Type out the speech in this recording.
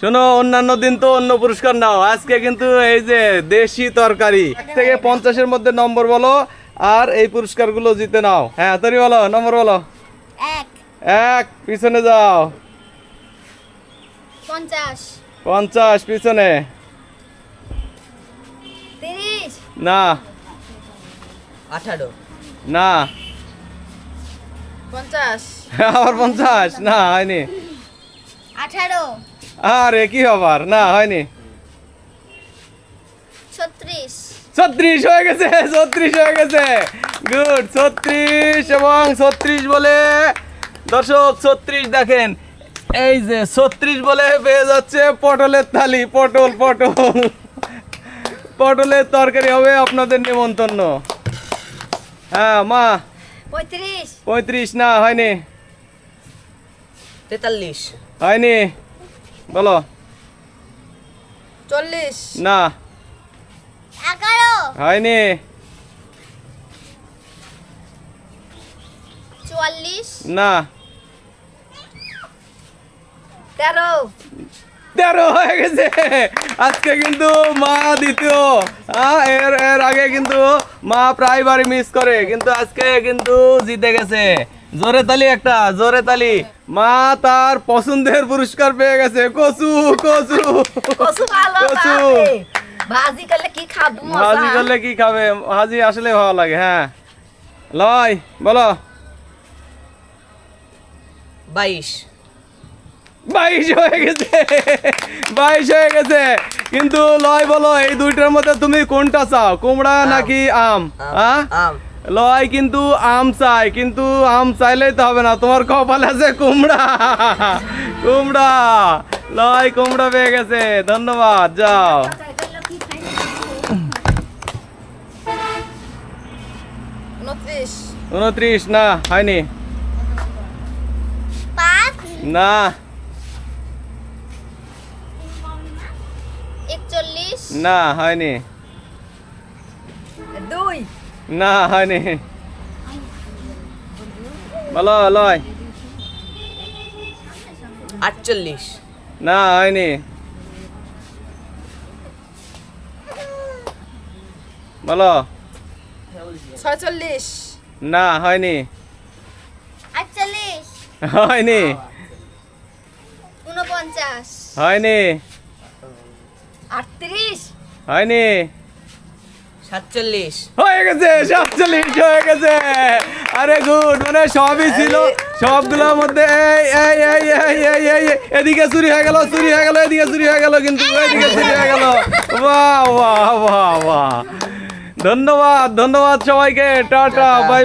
শোনো অন্যান্য দিন তো অন্য পুরস্কার নাও। আজকে কিন্তু এই যে দেশি তরকারি থেকে পঞ্চাশের মধ্যে নম্বর বলো আর এই পুরস্কারগুলো জিতে নাও। হ্যাঁ তরি বলো নম্বর বলো। এক। এক পিছনে যাও। পঞ্চাশ। পঞ্চাশ পিছনে। না। আঠারো। না। পঞ্চাশ। আবার পঞ্চাশ না হয়নি। আঠারো। আরে কি আবার না হয়নি। ছত্রিশ। ছত্রিশ হয়ে গেছে ছত্রিশ হয়ে গেছে। গুড ছত্রিশ এবং ছত্রিশ বলে দর্শক ছত্রিশ দেখেন এই যে ছত্রিশ বলে পেয়ে যাচ্ছে পটলের থালি। পটল পটল। পটলের তরকারি হবে আপনাদের নিমন্ত্রণ। হ্যাঁ মা। পঁয়ত্রিশ। পঁয়ত্রিশ না হয়নি। তেতাল্লিশ। হয়নি বলো। চল্লিশ। না। এগারো। হয়নি চুয়াল্লিশ। না। তেরো। তেরো হয়ে গেছে। আজকে কিন্তু মা দ্বিতীয়। এর এর আগে কিন্তু মা প্রায়বারই মিস করে কিন্তু আজকে কিন্তু জিতে গেছে। জোরে তালি একটা জোরে তালি। মা তার পছন্দের পুরস্কার পেয়ে গেছে। কচু কচু। কচু ভালো কচু। ভাজি করলে কি খাব ভাজি করলে কি খাবে? ভাজি আসলে ভালো লাগে হ্যাঁ। লয় বলো। বাইশ। বাইশ হয়ে গেছে। বাইশ হয়ে গেছে। কিন্তু লয় বলো এই দুইটার মধ্যে তুমি কোনটা চাও? কুমড়া নাকি আম? হ্যাঁ? লয় কিন্তু আম চাই কিন্তু আম চাইলেই তো হবে না। তোমার কপাল আছে কুমড়া। কুমড়া। লয় কুমড়া পেয়ে গেছে। ধন্যবাদ যাও। উনত্রিশ। উনত্রিশ না হয়নি। না। একচল্লিশ। না হয়নি। দুই। না হয়নি। বলো লয়। আটচল্লিশ। না হয়নি। বলো। ছয়চল্লিশ। না হয়নি। আটচল্লিশ। হয়নি। উনপঞ্চাশ। হয়নি। আটত্রিশ। হয়নি। সাতচল্লিশ। হয়ে গেছে সাতচল্লিশ হয়ে গেছে। আরে গুড মানে সবই ছিল সবগুলোর মধ্যে এই এই এই এই এই এই এই, এদিকে চুরি হয়ে গেল চুরি হয়ে গেল এদিকে চুরি হয়ে গেল কিন্তু এদিকে চুরি হয়ে গেল। বাহ বাহ বাহ বাহ। ধন্যবাদ ধন্যবাদ সবাইকে টাটা বাই বাই।